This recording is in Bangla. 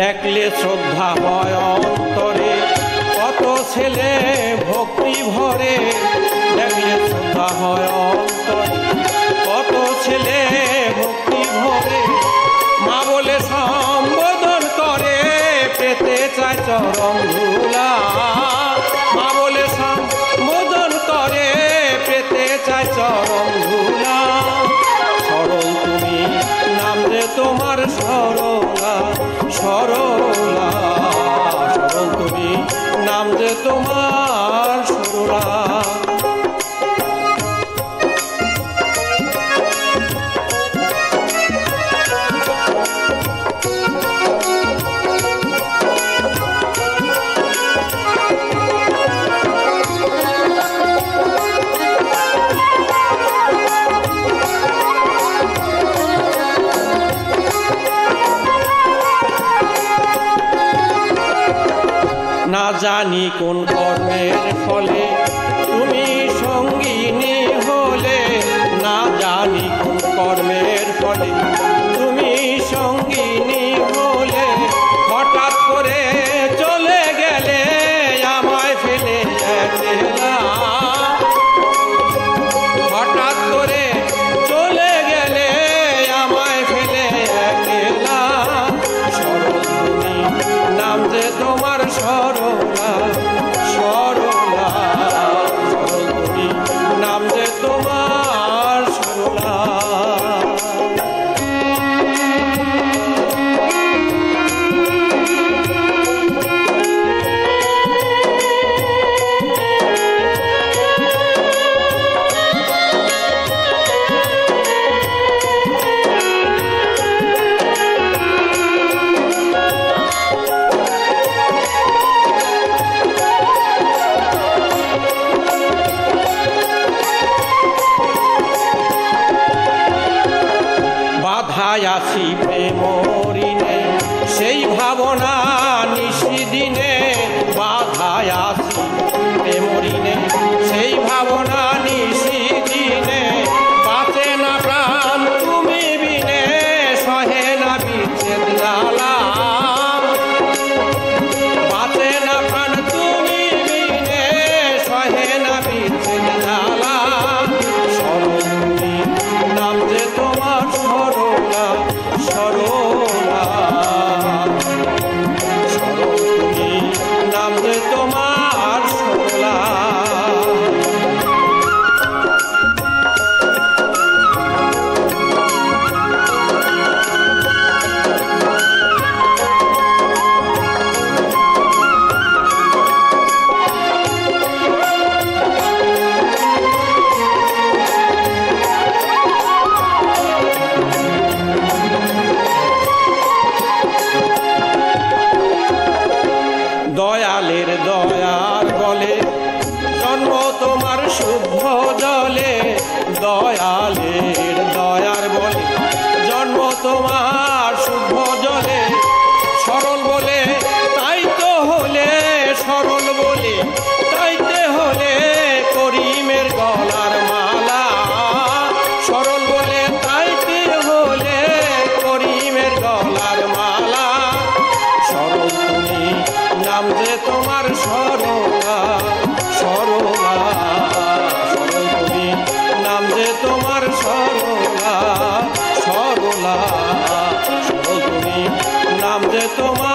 দেখলে শ্রদ্ধা হয় অন্তরে। কত ছেলে ভক্তি ভরে, দেখলে শ্রদ্ধা হয় অন্তরে। কত ছেলে ভক্তি ভরে, মা বলে সম্বোধন করে, পেতে চায় চরম ধুলা। মা বলে সম্বোধন করে, পেতে চায় চরম ধুলা। সরল তুমি নাম যে তোমার সরলা সরলা জানি কোন কর্মের ফলে তুমি সঙ্গিনী হলে না জানি কোন কর্মের ফলে। তোমার সরলা আসি প্রেমরিনে সেই ভাবনা নিশিদিনে বাধায় আসি প্রেমরিনে সেই ভাবনা তোমার শুদ্ধ জলে, দয়ালের দয়ার বলে। জন্ম তোমার শুদ্ধ জলে, সরল বলে। তাই তো হলে সরল বলে, তাইতে হলে করিমের গলার মালা। সরল বলে, তাইতে হলে করিমের গলার মালা। সরল তুমি, নাম যে তোমার সর sou